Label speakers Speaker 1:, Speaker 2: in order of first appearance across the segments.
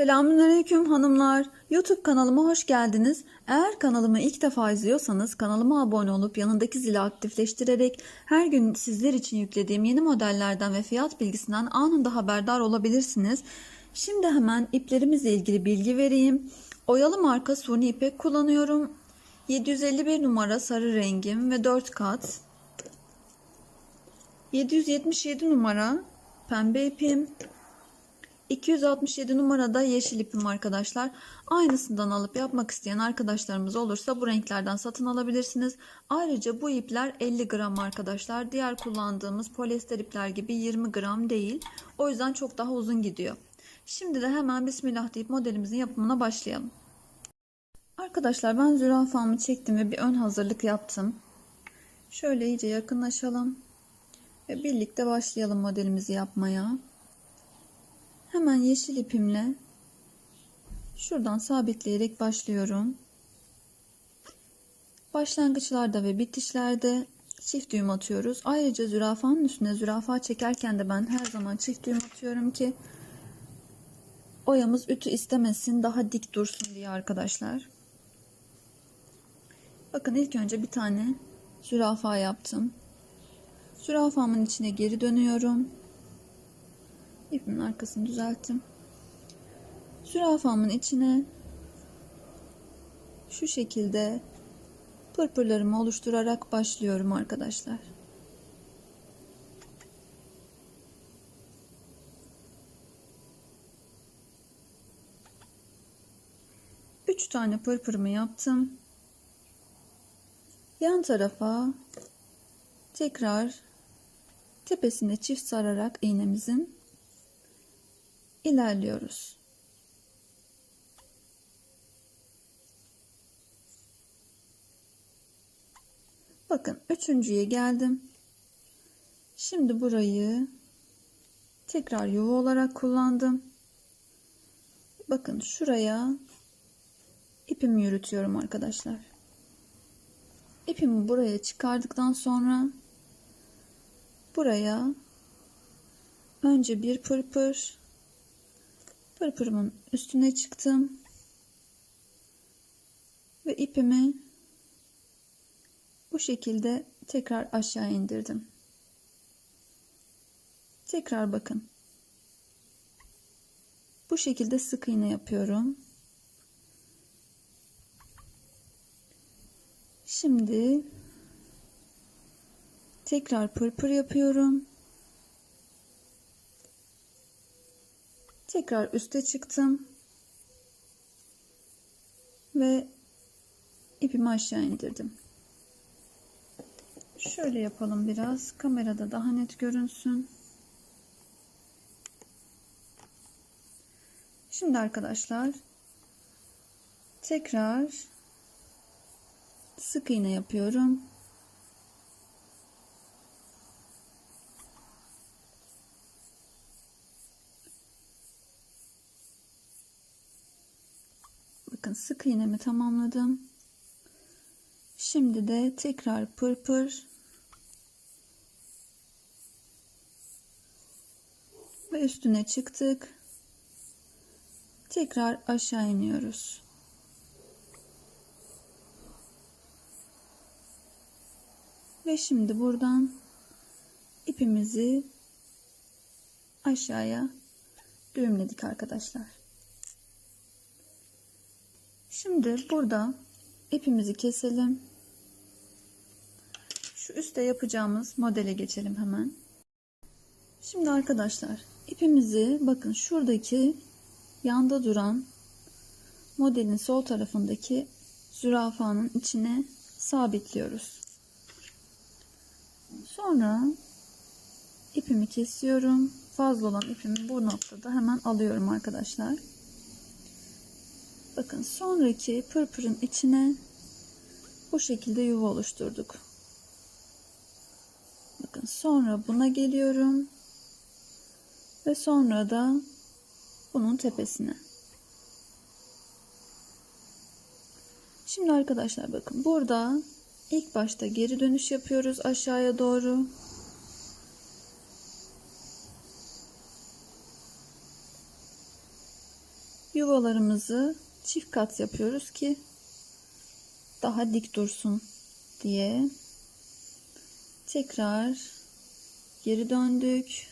Speaker 1: Selamünaleyküm hanımlar. YouTube kanalıma hoş geldiniz. Eğer kanalımı ilk defa izliyorsanız kanalıma abone olup yanındaki zili aktifleştirerek her gün sizler için yüklediğim yeni modellerden ve fiyat bilgisinden anında haberdar olabilirsiniz. Şimdi hemen iplerimizle ilgili bilgi vereyim. Oyalı marka suni ipek kullanıyorum. 751 numara sarı rengim ve 4 kat. 777 numara pembe ipim. 267 numarada yeşil ipim arkadaşlar. Aynısından alıp yapmak isteyen arkadaşlarımız olursa bu renklerden satın alabilirsiniz. Ayrıca bu ipler 50 gram arkadaşlar. Diğer kullandığımız polyester ipler gibi 20 gram değil. O yüzden çok daha uzun gidiyor. Şimdi de hemen bismillah deyip modelimizin yapımına başlayalım. Arkadaşlar ben zürafamı çektim ve bir ön hazırlık yaptım. Şöyle iyice yakınlaşalım. Ve birlikte başlayalım modelimizi yapmaya. Hemen yeşil ipimle şuradan sabitleyerek başlıyorum. Başlangıçlarda ve bitişlerde çift düğüm atıyoruz. Ayrıca zürafanın üstüne zürafa çekerken de ben her zaman çift düğüm atıyorum ki oyamız ütü istemesin daha dik dursun diye arkadaşlar. Bakın ilk önce bir tane zürafa yaptım. Zürafamın içine geri dönüyorum. İpimin arkasını düzelttim. Zürafamın içine şu şekilde pırpırlarımı oluşturarak başlıyorum arkadaşlar. Üç tane pırpırımı yaptım. Yan tarafa tekrar tepesine çift sararak iğnemizin ilerliyoruz. Bakın üçüncüye geldim. Şimdi burayı tekrar yuva olarak kullandım. Bakın şuraya ipimi yürütüyorum arkadaşlar. İpimi buraya çıkardıktan sonra buraya önce bir pırpır pırpırımın üstüne çıktım ve ipimi bu şekilde tekrar aşağı indirdim. Tekrar bakın. Bu şekilde sık iğne yapıyorum. Şimdi tekrar pırpır yapıyorum. Tekrar üste çıktım. Ve ipimi aşağı indirdim. Şöyle yapalım biraz. Kamerada daha net görünsün. Şimdi arkadaşlar tekrar sık iğne yapıyorum. Bakın sık iğnemi tamamladım. Şimdi de tekrar pırpır ve üstüne çıktık. Tekrar aşağı iniyoruz. Ve şimdi buradan ipimizi aşağıya düğümledik arkadaşlar. Şimdi burada ipimizi keselim. Şu üstte yapacağımız modele geçelim hemen. Şimdi arkadaşlar ipimizi bakın şuradaki yanda duran modelin sol tarafındaki zürafanın içine sabitliyoruz. Sonra ipimi kesiyorum. Fazla olan ipimi bu noktada hemen alıyorum arkadaşlar. Bakın sonraki pırpırın içine bu şekilde yuva oluşturduk. Bakın sonra buna geliyorum. Ve sonra da bunun tepesine. Şimdi arkadaşlar bakın burada ilk başta geri dönüş yapıyoruz aşağıya doğru. yuvalarımızı çift kat yapıyoruz ki daha dik dursun diye. Tekrar geri döndük.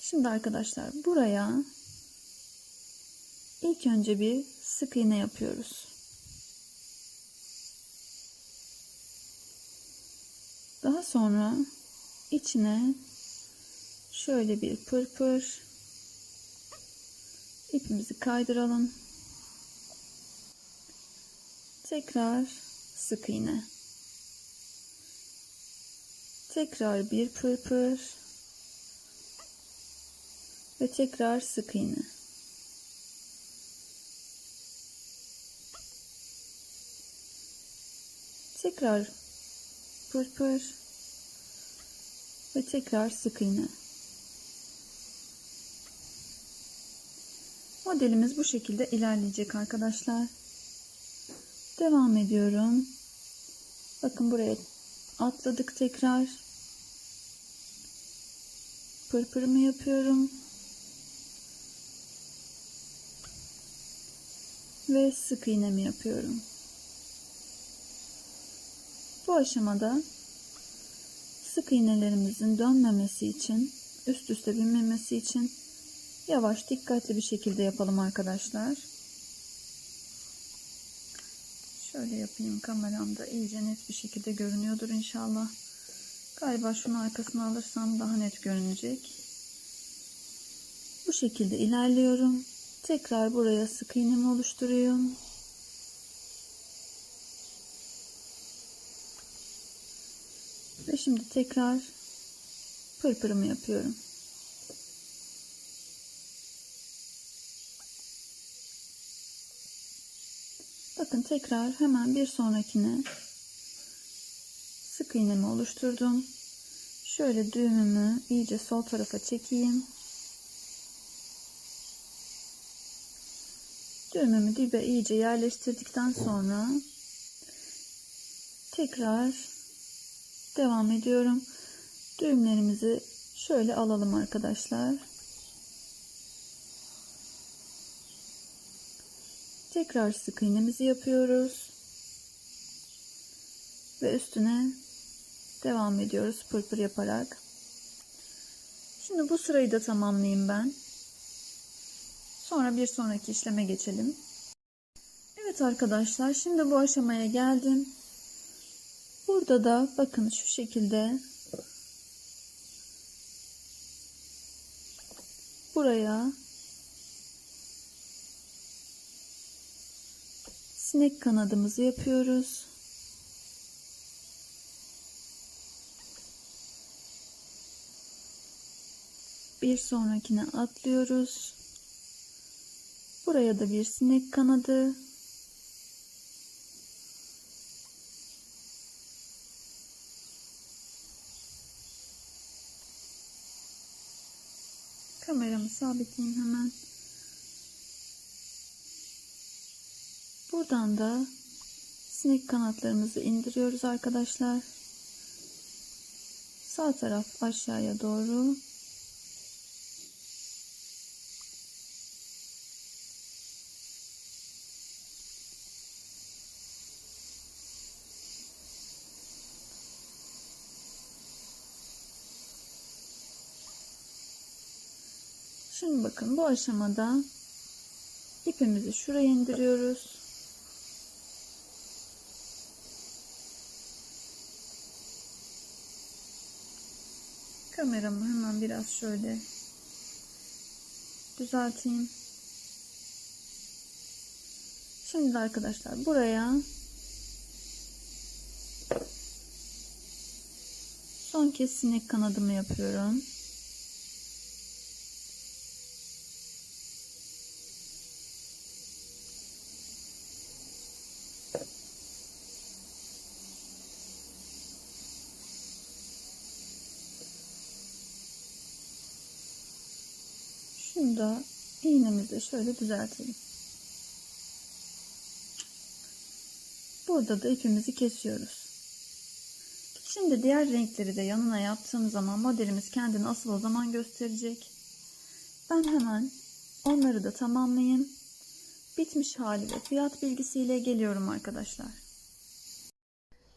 Speaker 1: Şimdi arkadaşlar buraya ilk önce bir sık iğne yapıyoruz. Daha sonra içine şöyle bir pırpır ipimizi kaydıralım. Tekrar sık iğne. Tekrar bir pırpır ve tekrar sık iğne. Tekrar pırpır ve tekrar sık iğne. Modelimiz bu şekilde ilerleyecek arkadaşlar. Devam ediyorum. Bakın buraya atladık tekrar. Pırpırımı yapıyorum. Ve sık iğnemi yapıyorum. Bu aşamada sık iğnelerimizin dönmemesi için, üst üste binmemesi için yavaş dikkatli bir şekilde yapalım arkadaşlar. Şöyle yapayım kameramda iyice net bir şekilde görünüyordur inşallah. Galiba şunu arkasına alırsam daha net görünecek. Bu şekilde ilerliyorum. Tekrar buraya sık iğnemi oluşturuyorum. Ve şimdi tekrar pırpırımı yapıyorum. Bakın tekrar hemen bir sonrakine sık iğnemi oluşturdum. Şöyle düğümümü iyice sol tarafa çekeyim. Düğümümü dibe iyice yerleştirdikten sonra tekrar devam ediyorum. Düğümlerimizi şöyle alalım arkadaşlar. Tekrar sık iğnemizi yapıyoruz. Ve üstüne devam ediyoruz pırpır yaparak. Şimdi bu sırayı da tamamlayayım ben. Sonra bir sonraki işleme geçelim. Evet arkadaşlar şimdi bu aşamaya geldim. Burada da bakın şu şekilde buraya sinek kanadımızı yapıyoruz. Bir sonrakine atlıyoruz. Buraya da bir sinek kanadı. Kameramı sabitleyeyim hemen. Buradan da sinek kanatlarımızı indiriyoruz arkadaşlar. Sağ taraf aşağıya doğru. Şimdi bakın bu aşamada ipimizi şuraya indiriyoruz. Kameramı hemen biraz şöyle düzelteyim. Şimdi arkadaşlar buraya son kez sinek kanadımı yapıyorum. Şunu da iğnemizle şöyle düzeltelim. Burada da ipimizi kesiyoruz. Şimdi diğer renkleri de yanına yaptığım zaman modelimiz kendini asıl o zaman gösterecek. Ben hemen onları da tamamlayayım. Bitmiş hali ve fiyat bilgisiyle geliyorum arkadaşlar.